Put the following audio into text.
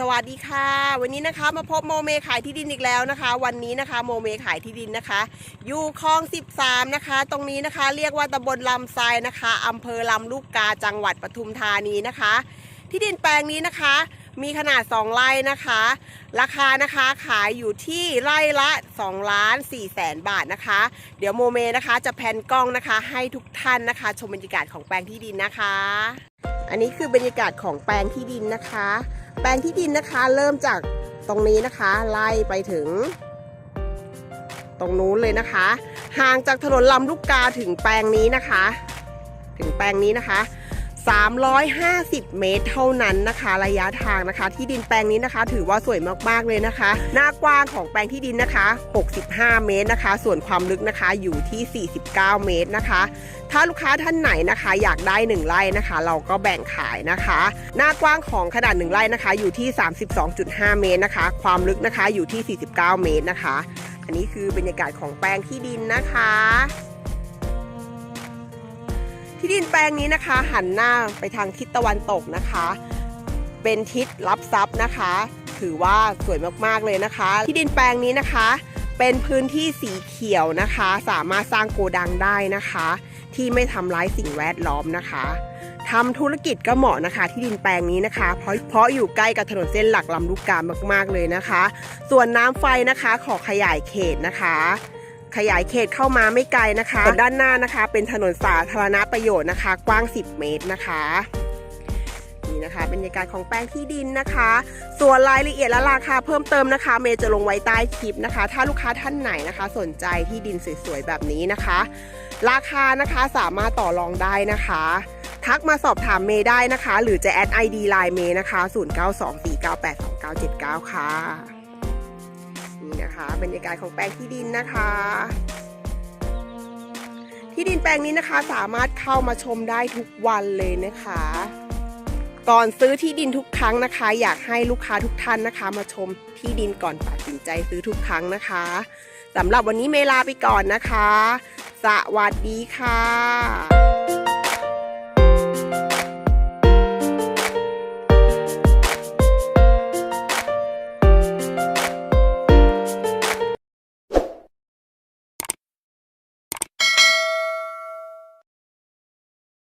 สวัสดีค่ะ วันนี้นะคะมาพบโมเมขายที่ดินอีกแล้วนะคะ วันนี้นะคะโมเมขายที่ดินนะคะ อยู่คลอง 13 นะคะ ตรงนี้นะคะ เรียกว่าตำบลลำทรายนะคะอำเภอลำลูกกาจังหวัดปทุมธานีนะคะ ที่ดินแปลงนี้นะคะ มีขนาด 2 ไร่นะคะ ราคานะคะขายอยู่ที่ไร่ละ2ล้าน4แสนบาทนะคะ เดี๋ยวโมเมนะคะ จะแพนกล้องนะคะ ให้ทุกท่านนะคะ ชมบรรยากาศของแปลงที่ดินนะคะ อันนี้คือบรรยากาศของแปลงที่ดินนะคะ แปลงที่ดินนะคะ เริ่มจากตรงนี้นะคะ ไล่ไปถึง ตรงนู้นเลยนะคะ ห่างจากถนนลำลูกกาถึงแปลงนี้นะคะ ถึงแปลงนี้นะคะ 350 เมตรเท่านั้นนะคะ ระยะทางนะคะ ที่ดินแปลงนี้นะคะ ถือว่าสวยมากๆเลยนะคะ หน้ากว้างของแปลงที่ดินนะคะ 65 เมตรนะคะ ส่วนความลึกนะคะอยู่ที่ 49 เมตรนะคะ ถ้าลูกค้าท่านไหนนะคะ อยากได้ 1ไร่นะคะ เราก็แบ่งขายนะคะ หน้ากว้างของขนาด 1 ไร่นะคะ อยู่ที่ 32.5 เมตรนะคะ ความลึกนะคะอยู่ที่ 49 เมตรนะคะ อันนี้คือบรรยากาศของแปลงที่ดินนะคะ ที่ดินแปลงนี้นะคะ หันหน้าไปทางทิศตะวันตกนะคะ เป็นทิศรับทรัพย์นะคะ ถือว่าสวยมากๆเลยนะคะ ที่ดินแปลงนี้นะคะ เป็นพื้นที่สีเขียวนะคะ สามารถสร้างโกดังได้นะคะ ที่ไม่ทำร้ายสิ่งแวดล้อมนะคะทำธุรกิจก็เหมาะนะคะ ที่ดินแปลงนี้นะคะ เพราะเพราะอยู่ใกล้กับถนนเส้นหลักลำลูกกามากๆเลยนะคะ ส่วนน้ำไฟนะคะขอขยายเขตนะคะ ขยายเขตเข้ามาไม่ไกลนะคะส่วนด้านหน้านะคะ เป็นถนนสาธารณประโยชน์นะคะ กว้าง 10 เมตรนะคะนี่นะคะบรรยากาศของแปลงที่ดินนะคะ ส่วนรายละเอียดและราคาเพิ่มเติมนะคะ เมย์จะลงไว้ใต้คลิปนะคะ ถ้าลูกค้าท่านไหนนะคะ สนใจที่ดินสวยๆแบบนี้นะคะ ราคานะคะสามารถต่อรองได้นะคะ ทักมาสอบถามเมย์ได้นะคะ หรือจะแอด ID ไลน์เมย์นะคะ 0924982979 ค่ะนี่ นะคะบรรยากาศของแปลงที่ดินนะคะ ที่ดินแปลงนี้นะคะสามารถเข้ามาชมได้ทุกวันเลยนะคะ ก่อนซื้อที่ดินทุกครั้งนะคะ อยากให้ลูกค้าทุกท่านนะคะ มาชมที่ดินก่อนตัดสินใจซื้อทุกครั้งนะคะสำหรับวันนี้เมลาไปก่อนนะคะ สวัสดีค่ะ